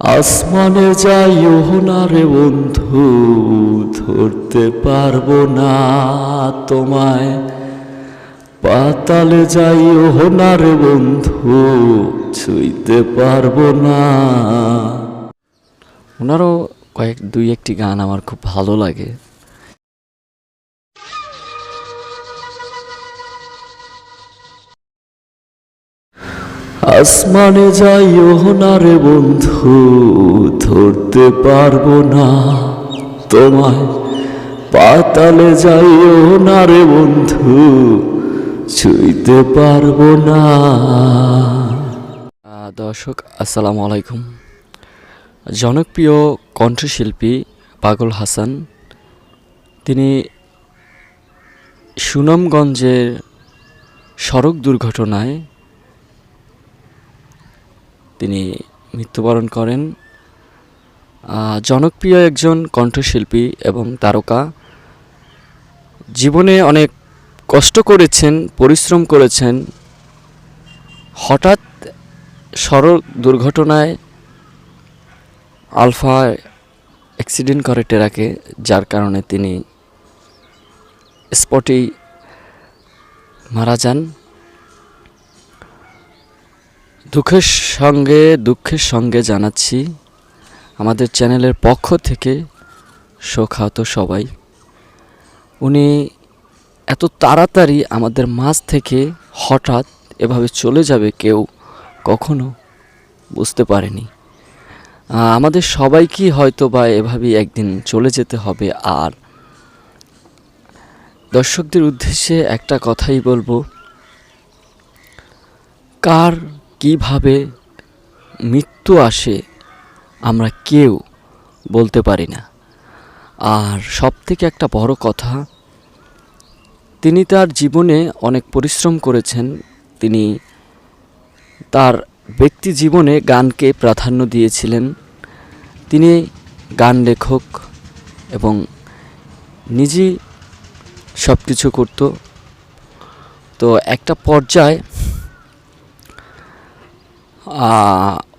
আসমানে যাই না রে বন্ধু, ধরতে পারব না তোমায়। পাতালে যাই না রে বন্ধু, ছুঁইতে পারব না। ওনারও কয়েক, দুই একটি গান আমার খুব ভালো লাগে। আসমানে যাইও না রে বন্ধু, ধরতে পারব না। তোমায় পাতালে যাইও না রে বন্ধু, ছুঁইতে পারব না। দর্শক, আসসালামু আলাইকুম। জনপ্রিয় কণ্ঠশিল্পী পাগল হাসান, তিনি সুনামগঞ্জের সড়ক দুর্ঘটনায় তিনি মৃত্যুবরণ করেন। জনপ্রিয় একজন কণ্ঠশিল্পী এবং তারকা। জীবনে অনেক কষ্ট করেছেন, পরিশ্রম করেছেন। হঠাৎ সড়ক দুর্ঘটনায় আলফা অ্যাক্সিডেন্ট করে টেরাকে, যার কারণে তিনি স্পটেই মারা যান। দুঃখের সঙ্গে দুঃখের সঙ্গে জানাচ্ছি আমাদের চ্যানেলের পক্ষ থেকে শোকাহত সবাই। উনি এত তাড়াতাড়ি আমাদের মাঝ থেকে হঠাৎ এভাবে চলে যাবে কেউ কখনো বুঝতে পারেনি। আমাদের সবাইকেই হয়তো বা এভাবেই একদিন চলে যেতে হবে আর দর্শকদের উদ্দেশ্যে একটা কথাই বলব। কার কীভাবে মৃত্যু আসে, আমরা কেউ বলতে পারি না। আর সব থেকে একটা বড় কথা, তিনি তার জীবনে অনেক পরিশ্রম করেছেন। তিনি তার ব্যক্তি জীবনে গানকে প্রাধান্য দিয়েছিলেন। তিনি গান লেখক এবং নিজেই সব কিছু করতো। তো একটা পর্যায়ে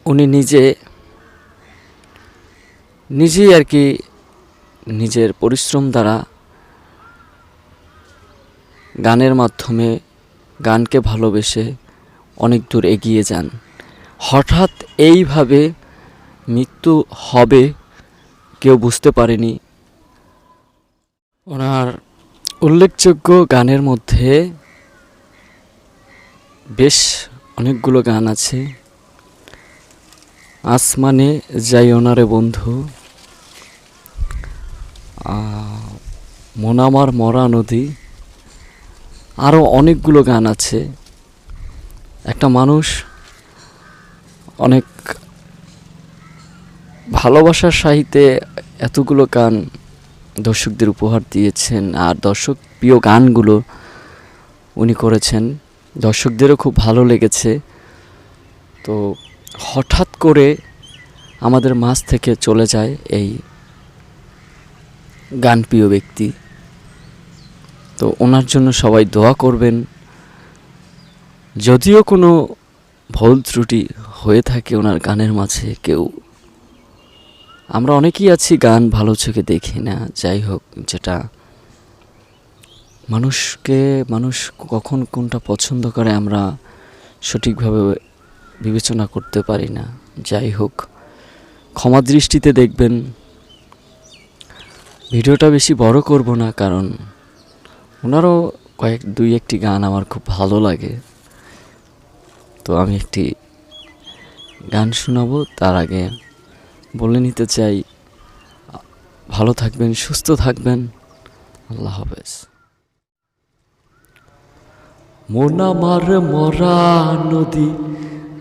উনি নিজে, নিজেই আর কি নিজের পরিশ্রম দ্বারা গানের মাধ্যমে গানকে ভালোবেসে অনেক দূর এগিয়ে যান। হঠাৎ এইভাবে মৃত্যু হবে কেউ বুঝতে পারেনি। ওনার উল্লেখযোগ্য গানের মধ্যে বেশ অনেকগুলো গান আছে। আসমানে যাইও না রে বন্ধু। মোনামার মরা নদী আরও অনেকগুলো গান আছে। একটা মানুষ অনেক ভালোবাসার সাহিত্যে এতগুলো গান দর্শকদের উপহার দিয়েছেন, আর দর্শক প্রিয় গানগুলো উনি করেছেন। দর্শকদেরও খুব ভালো লেগেছে। তো হঠাৎ করে আমাদের মাঝ থেকে চলে যায় এই গানপ্রিয় ব্যক্তি। তো ওনার জন্য সবাই দোয়া করবেন। যদিও কোনো ভুল ত্রুটি হয়ে থাকে ওনার গানের মাঝে কেউ। আমরা অনেকেই আছি গান ভালো চোখে দেখি না, যাই হোক, যেটা মানুষকে, মানুষ কখন কোনটা পছন্দ করে, আমরা সঠিকভাবে বিবেচনা করতে পারি না। যাই হোক, ক্ষমা দৃষ্টিতে দেখবেন, ভিডিওটা বেশি বড় করব না, কারণ ওনারও কয়েক, দুই, একটি গান আমার খুব ভালো লাগে। তো আমি একটি গান শোনাবো, তার আগে বলে নিতে চাই, ভালো থাকবেন, সুস্থ থাকবেন। আল্লাহ হাফেজ। মোনামার মরা নদী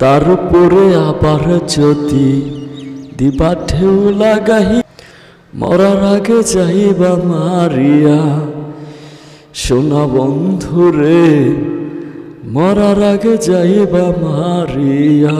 তার উপরে আবার যদি দিবা ঢেউ লাগাহি, মরার আগে যাইবা মারিয়া। সোনা বন্ধুরে, মরার আগে যাইবা মারিয়া।